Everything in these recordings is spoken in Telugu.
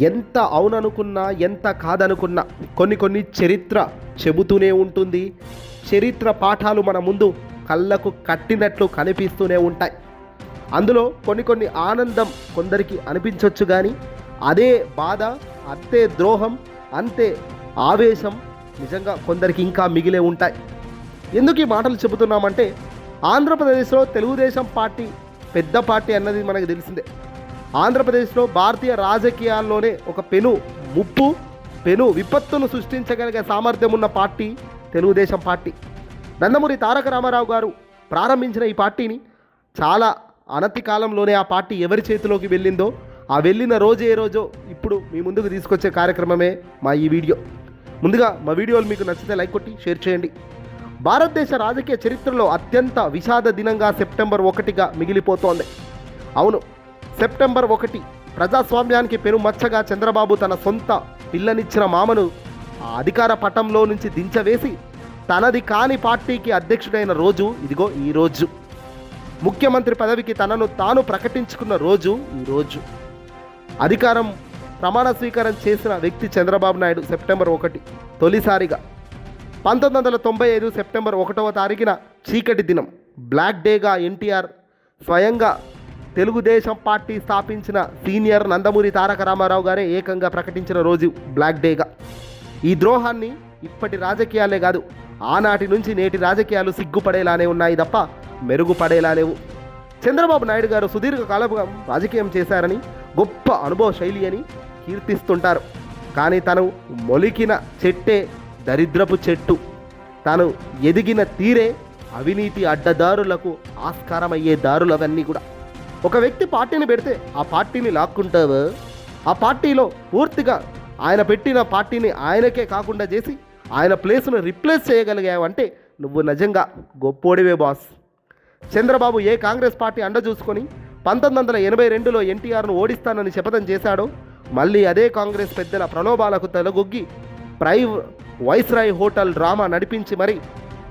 ఎంత అవుననుకున్నా ఎంత కాదనుకున్నా కొన్ని కొన్ని చరిత్ర చెబుతూనే ఉంటుంది. చరిత్ర పాఠాలు మన ముందు కళ్ళకు కట్టినట్లు కనిపిస్తూనే ఉంటాయి. అందులో కొన్ని కొన్ని ఆనందం కొందరికి అనిపించవచ్చు కానీ అదే బాధ అంతే ద్రోహం అంతే ఆవేశం నిజంగా కొందరికి ఇంకా మిగిలే ఉంటాయి. ఎందుకు ఈ మాటలు చెబుతున్నామంటే ఆంధ్రప్రదేశ్లో తెలుగుదేశం పార్టీ పెద్ద పార్టీ అన్నది మనకు తెలిసిందే. ఆంధ్రప్రదేశ్లో భారతీయ రాజకీయాల్లోనే ఒక పెను ముప్పు పెను విపత్తును సృష్టించగలిగే సామర్థ్యం ఉన్న పార్టీ తెలుగుదేశం పార్టీ. నందమూరి తారక రామారావు గారు ప్రారంభించిన ఈ పార్టీని చాలా అనతి కాలంలోనే ఆ పార్టీ ఎవరి చేతిలోకి వెళ్ళిందో ఆ వెళ్ళిన రోజు ఏ రోజో ఇప్పుడు మీ ముందుకు తీసుకొచ్చే కార్యక్రమమే మా ఈ వీడియో. ముందుగా మా వీడియోలు మీకు నచ్చితే లైక్ కొట్టి షేర్ చేయండి. భారతదేశ రాజకీయ చరిత్రలో అత్యంత విషాద దినంగా సెప్టెంబర్ ఒకటిగా మిగిలిపోతోంది. అవును సెప్టెంబర్ ఒకటి ప్రజాస్వామ్యానికి పెనుమచ్చగా చంద్రబాబు తన సొంత పిల్లనిచ్చిన మామను ఆ అధికార పటంలో నుంచి దించవేసి తనది కాని పార్టీకి అధ్యక్షుడైన రోజు ఇదిగో ఈ రోజు. ముఖ్యమంత్రి పదవికి తనను తాను ప్రకటించుకున్న రోజు ఈ రోజు. అధికారం ప్రమాణ స్వీకారం చేసిన వ్యక్తి చంద్రబాబు నాయుడు సెప్టెంబర్ ఒకటి తొలిసారిగా. పంతొమ్మిది వందల తొంభై ఐదు సెప్టెంబర్ ఒకటవ తారీఖున చీకటి దినం బ్లాక్ డేగా ఎన్టీఆర్ స్వయంగా తెలుగుదేశం పార్టీ స్థాపించిన సీనియర్ నందమూరి తారక రామారావు గారే ఏకంగా ప్రకటించిన రోజు బ్లాక్ డేగా. ఈ ద్రోహాన్ని ఇప్పటి రాజకీయాలే కాదు ఆనాటి నుంచి నేటి రాజకీయాలు సిగ్గుపడేలానే ఉన్నాయి తప్ప మెరుగుపడేలా లేవు. చంద్రబాబు నాయుడు గారు సుదీర్ఘకాలంగా రాజకీయం చేశారని గొప్ప అనుభవ శైలి అని కీర్తిస్తుంటారు. కానీ తను మొలికిన చెట్టే దరిద్రపు చెట్టు. తాను ఎదిగిన తీరే అవినీతి అడ్డదారులకు ఆస్కారమయ్యే దారులవన్నీ కూడా. ఒక వ్యక్తి పార్టీని పెడితే ఆ పార్టీని లాక్కుంటావు? ఆ పార్టీలో పూర్తిగా ఆయన పెట్టిన పార్టీని ఆయనకే కాకుండా చేసి ఆయన ప్లేస్ను రిప్లేస్ చేయగలిగావంటే నువ్వు నిజంగా గొప్పోడివే బాస్. చంద్రబాబు ఏ కాంగ్రెస్ పార్టీ అండ చూసుకొని పంతొమ్మిది వందల ఎనభై రెండులో ఎన్టీఆర్ను ఓడిస్తానని శపథం చేశాడో మళ్ళీ అదే కాంగ్రెస్ పెద్దల ప్రలోభాలకు తలగొగ్గి ప్రై వైస్రాయ్ హోటల్ డ్రామా నడిపించి మరి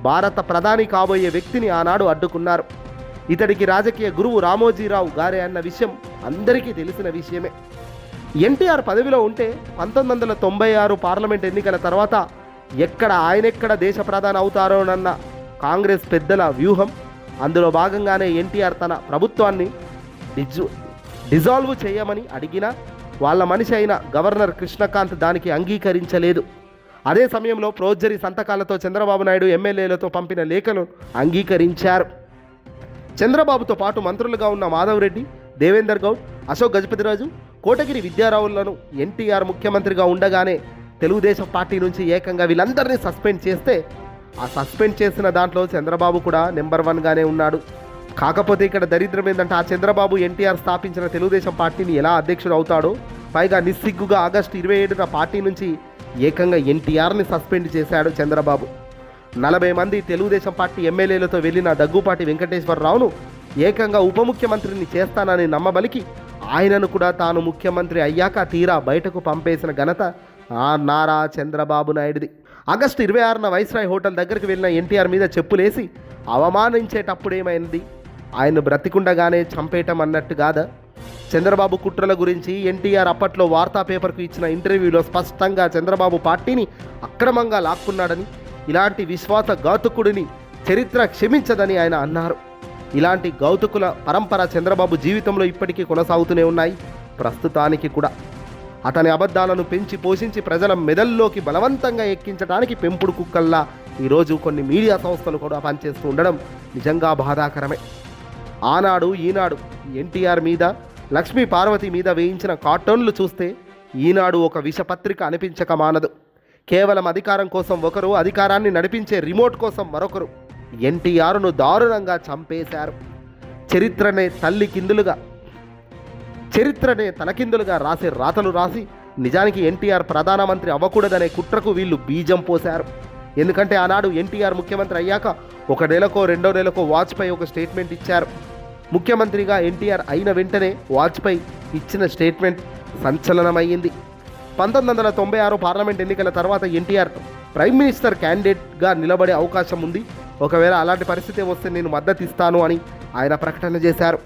భారత ప్రధాని కాబోయే వ్యక్తిని ఆనాడు అడ్డుకున్నారు. ఇతడికి రాజకీయ గురువు రామోజీరావు గారే అన్న విషయం అందరికీ తెలిసిన విషయమే. ఎన్టీఆర్ పదవిలో ఉంటే పంతొమ్మిది వందల తొంభై ఆరు పార్లమెంట్ ఎన్నికల తర్వాత ఎక్కడ ఆయనెక్కడ దేశ ప్రధాని అవుతారోనన్న కాంగ్రెస్ పెద్దల వ్యూహం అందులో భాగంగానే ఎన్టీఆర్ తన ప్రభుత్వాన్ని డిజు డిజాల్వ్ చేయమని అడిగినా వాళ్ళ మనిషి అయిన గవర్నర్ కృష్ణకాంత్ దానికి అంగీకరించలేదు. అదే సమయంలో ప్రోజరీ సంతకాలతో చంద్రబాబు నాయుడు ఎమ్మెల్యేలతో పంపిన లేఖను అంగీకరించారు. చంద్రబాబుతో పాటు మంత్రులుగా ఉన్న మాధవరెడ్డి దేవేందర్ గౌడ్ అశోక్ గజపతిరాజు కోటగిరి విద్యారావులను ఎన్టీఆర్ ముఖ్యమంత్రిగా ఉండగానే తెలుగుదేశం పార్టీ నుంచి ఏకంగా వీళ్ళందరినీ సస్పెండ్ చేస్తే ఆ సస్పెండ్ చేసిన దాంట్లో చంద్రబాబు కూడా నెంబర్ వన్గానే ఉన్నాడు. కాకపోతే ఇక్కడ దరిద్రం ఏంటంటే ఆ చంద్రబాబు ఎన్టీఆర్ స్థాపించిన తెలుగుదేశం పార్టీని ఎలా అధ్యక్షుడు అవుతాడో పైగా నిస్సిగ్గుగా ఆగస్టు ఇరవై ఏడున పార్టీ నుంచి ఏకంగా ఎన్టీఆర్ని సస్పెండ్ చేశాడు చంద్రబాబు. నలభై మంది తెలుగుదేశం పార్టీ ఎమ్మెల్యేలతో వెళ్ళిన దగ్గుపాటి వెంకటేశ్వరరావును ఏకంగా ఉప ముఖ్యమంత్రిని చేస్తానని నమ్మబలికి ఆయనను కూడా తాను ముఖ్యమంత్రి అయ్యాక తీరా బయటకు పంపేసిన ఘనత ఆ నారా చంద్రబాబు నాయుడిది. ఆగస్టు ఇరవై ఆరున వైస్రాయ్ హోటల్ దగ్గరికి వెళ్ళిన ఎన్టీఆర్ మీద చెప్పులేసి అవమానించేటప్పుడు ఏమైంది ఆయన బ్రతికుండగానే చంపేయటం అన్నట్టు కాదా? చంద్రబాబు కుట్రల గురించి ఎన్టీఆర్ అప్పట్లో వార్తా పేపర్కు ఇచ్చిన ఇంటర్వ్యూలో స్పష్టంగా చంద్రబాబు పార్టీని అక్రమంగా లాక్కున్నాడని ఇలాంటి విశ్వాస ఘాతుకుడిని చరిత్ర క్షమించదని ఆయన అన్నారు. ఇలాంటి గౌతుకుల పరంపర చంద్రబాబు జీవితంలో ఇప్పటికీ కొనసాగుతూనే ఉన్నాయి ప్రస్తుతానికి కూడా. అతని అబద్ధాలను పెంచి పోషించి ప్రజల మెదల్లోకి బలవంతంగా ఎక్కించడానికి పెంపుడు కుక్కల్లా ఈరోజు కొన్ని మీడియా సంస్థలు కూడా పనిచేస్తూ ఉండడం నిజంగా బాధాకరమే. ఆనాడు ఈనాడు ఎన్టీఆర్ మీద లక్ష్మీ పార్వతి మీద వేయించిన కార్టూన్లు చూస్తే ఈనాడు ఒక విషపత్రిక అనిపించక మానదు. కేవలం అధికారం కోసం ఒకరు అధికారాన్ని నడిపించే రిమోట్ కోసం మరొకరు. ఎన్టీఆర్ను దారుణంగా చంపేశారు. చరిత్రనే తల్లి కిందులుగా చరిత్రనే తలకిందులుగా రాసే రాతలు రాసి నిజానికి ఎన్టీఆర్ ప్రధానమంత్రి అవ్వకూడదనే కుట్రకు వీళ్ళు బీజం పోశారు. ఎందుకంటే ఆనాడు ఎన్టీఆర్ ముఖ్యమంత్రి అయ్యాక ఒక నెలకో రెండో నెలకో వాజ్పేయి ఒక స్టేట్మెంట్ ఇచ్చారు. ముఖ్యమంత్రిగా ఎన్టీఆర్ అయిన వెంటనే వాజ్పేయి ఇచ్చిన స్టేట్మెంట్ సంచలనమయ్యింది. పంతొమ్మిది వందల తొంభై ఆరు పార్లమెంట్ ఎన్నికల తర్వాత ఎన్టీఆర్ ప్రైమ్ మినిస్టర్ క్యాండిడేట్గా నిలబడే అవకాశం ఉంది. ఒకవేళ అలాంటి పరిస్థితి వస్తే నేను మద్దతు ఇస్తాను అని ఆయన ప్రకటన చేశారు.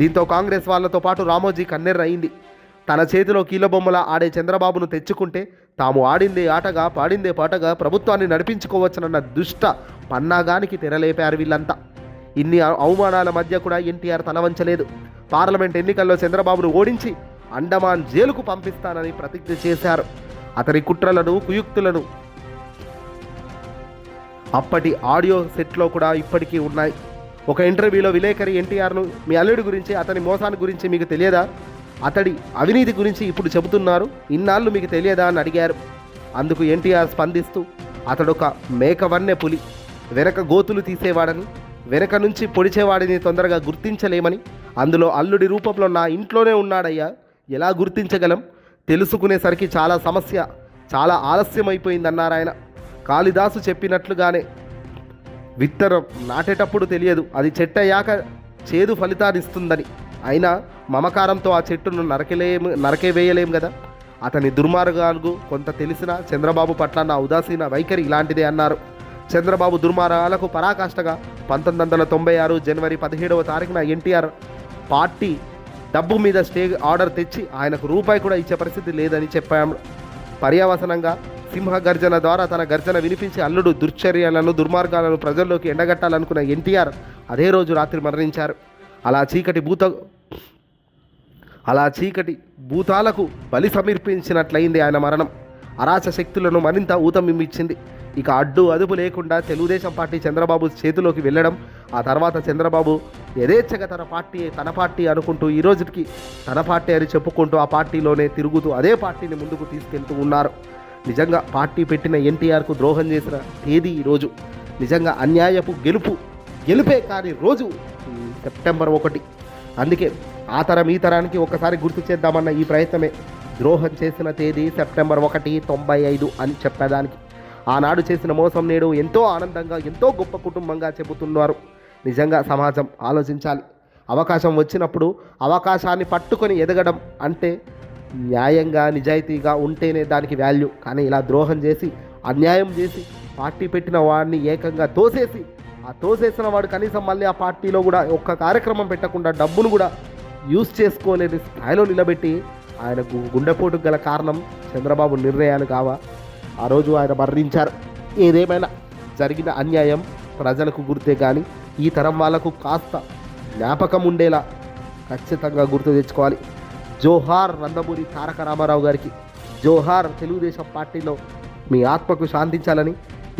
దీంతో కాంగ్రెస్ వాళ్ళతో పాటు రామోజీ కన్నెర్ర అయింది. తన చేతిలో కీలబొమ్మల ఆడే చంద్రబాబును తెచ్చుకుంటే తాము ఆడిందే ఆటగా పాడిందే పాటగా ప్రభుత్వాన్ని నడిపించుకోవచ్చునన్న దుష్ట పన్నాగానికి తెరలేపారు వీళ్ళంతా. ఇన్ని అవమానాల మధ్య కూడా ఎన్టీఆర్ తలవంచలేదు. పార్లమెంట్ ఎన్నికల్లో చంద్రబాబును ఓడించి అండమాన్ జైలుకు పంపిస్తానని ప్రతిజ్ఞ చేశారు. అతని కుట్రలను కుయుక్తులను అప్పటి ఆడియో సెట్లో కూడా ఇప్పటికీ ఉన్నాయి. ఒక ఇంటర్వ్యూలో విలేకరి ఎన్టీఆర్ను మీ అల్లుడి గురించి అతని మోసాన్ని గురించి మీకు తెలియదా? అతడి అవినీతి గురించి ఇప్పుడు చెబుతున్నారు ఇన్నాళ్ళు మీకు తెలియదా? అని అడిగారు. అందుకు ఎన్టీఆర్ స్పందిస్తూ అతడొక మేకవన్నె పులి. వెనక గోతులు తీసేవాడని వెనక నుంచి పొడిచేవాడిని తొందరగా గుర్తించలేమని అందులో అల్లుడి రూపంలో నా ఇంట్లోనే ఉన్నాడయ్యా. ఎలా గుర్తించగలం? తెలుసుకునేసరికి చాలా సమస్య చాలా ఆలస్యమైపోయిందన్నారు ఆయన. కాళిదాసు చెప్పినట్లుగానే విత్తనం నాటేటప్పుడు తెలియదు. అది చెట్టయ్యాక చేదు ఫలితాన్ని ఇస్తుందని అయినా మమకారంతో ఆ చెట్టును నరకలేము నరకే వేయలేం కదా అతని దుర్మార్గాలకు కొంత తెలిసిన చంద్రబాబు పట్ల నా ఉదాసీన వైఖరి ఇలాంటిదే అన్నారు. చంద్రబాబు దుర్మార్గాలకు పరాకాష్ఠగా పంతొమ్మిది వందల తొంభై ఆరు జనవరి పదిహేడవ తారీఖున ఎన్టీఆర్ పార్టీ డబ్బు మీద స్టే ఆర్డర్ తెచ్చి ఆయనకు రూపాయి కూడా ఇచ్చే పరిస్థితి లేదని చెప్పాము పర్యావసనంగా సింహ గర్జన ద్వారా తన గర్జన వినిపించి అల్లుడు దుర్చర్యలను దుర్మార్గాలను ప్రజల్లోకి ఎండగట్టాలనుకున్న ఎన్టీఆర్ అదే రోజు రాత్రి మరణించారు. అలా చీకటి భూత అలా చీకటి భూతాలకు బలి సమర్పించినట్లయింది ఆయన మరణం. అరాచ శక్తులను మరింత ఊతమిమ్మిచ్చింది. ఇక అడ్డు అదుపు లేకుండా తెలుగుదేశం పార్టీ చంద్రబాబు చేతిలోకి వెళ్ళడం ఆ తర్వాత చంద్రబాబు యథేచ్ఛగా తన పార్టీ తన పార్టీ అనుకుంటూ ఈ రోజుకి తన పార్టీ అని చెప్పుకుంటూ ఆ పార్టీలోనే తిరుగుతూ అదే పార్టీని ముందుకు తీసుకెళ్తూ ఉన్నారు. నిజంగా పార్టీ పెట్టిన ఎన్టీఆర్కు ద్రోహం చేసిన తేదీ ఈరోజు నిజంగా అన్యాయపు గెలుపు గెలుపే కాని రోజు సెప్టెంబర్ ఒకటి. అందుకే ఆ తరం ఈ తరానికి ఒకసారి గుర్తు చేద్దామన్న ఈ ప్రయత్నమే. ద్రోహం చేసిన తేదీ సెప్టెంబర్ ఒకటి తొంభై ఐదు అని చెప్పేదానికి. ఆనాడు చేసిన మోసం నేడు ఎంతో ఆనందంగా ఎంతో గొప్ప కుటుంబంగా చెబుతున్నారు. నిజంగా సమాజం ఆలోచించాలి. అవకాశం వచ్చినప్పుడు అవకాశాన్ని పట్టుకొని ఎదగడం అంటే న్యాయంగా నిజాయితీగా ఉంటేనే దానికి వాల్యూ. కానీ ఇలా ద్రోహం చేసి అన్యాయం చేసి పార్టీ పెట్టిన వాడిని ఏకంగా తోసేసి ఆ తోసేసిన వాడు కనీసం మళ్ళీ ఆ పార్టీలో కూడా ఒక్క కార్యక్రమం పెట్టకుండా డబ్బును కూడా యూజ్ చేసుకోలేని స్థాయిలో నిలబెట్టి ఆయనకు గుండెపోటుకు గల కారణం చంద్రబాబు నిర్ణయాలు కావా ఆ రోజు ఆయన మరణించారు. ఏదేమైనా జరిగిన అన్యాయం ప్రజలకు గుర్తే కానీ ఈ తరం వాళ్ళకు కాస్త జ్ఞాపకం ఉండేలా ఖచ్చితంగా గుర్తు తెచ్చుకోవాలి. జోహార్ నందమూరి తారక రామారావు గారికి జోహార్ తెలుగుదేశం పార్టీలో మీ ఆత్మకు శాంతించాలని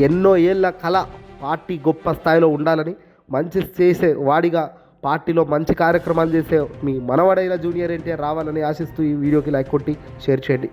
ఎన్నో ఏళ్ళ కళ పార్టీ గొప్ప స్థాయిలో ఉండాలని మంచి చేసే వాడిగా పార్టీలో మంచి కార్యక్రమాలు చేసే మీ మనవడైన జూనియర్ ఎన్టీఆర్ రావాలని ఆశిస్తూ ఈ వీడియోకి లైక్ కొట్టి షేర్ చేయండి.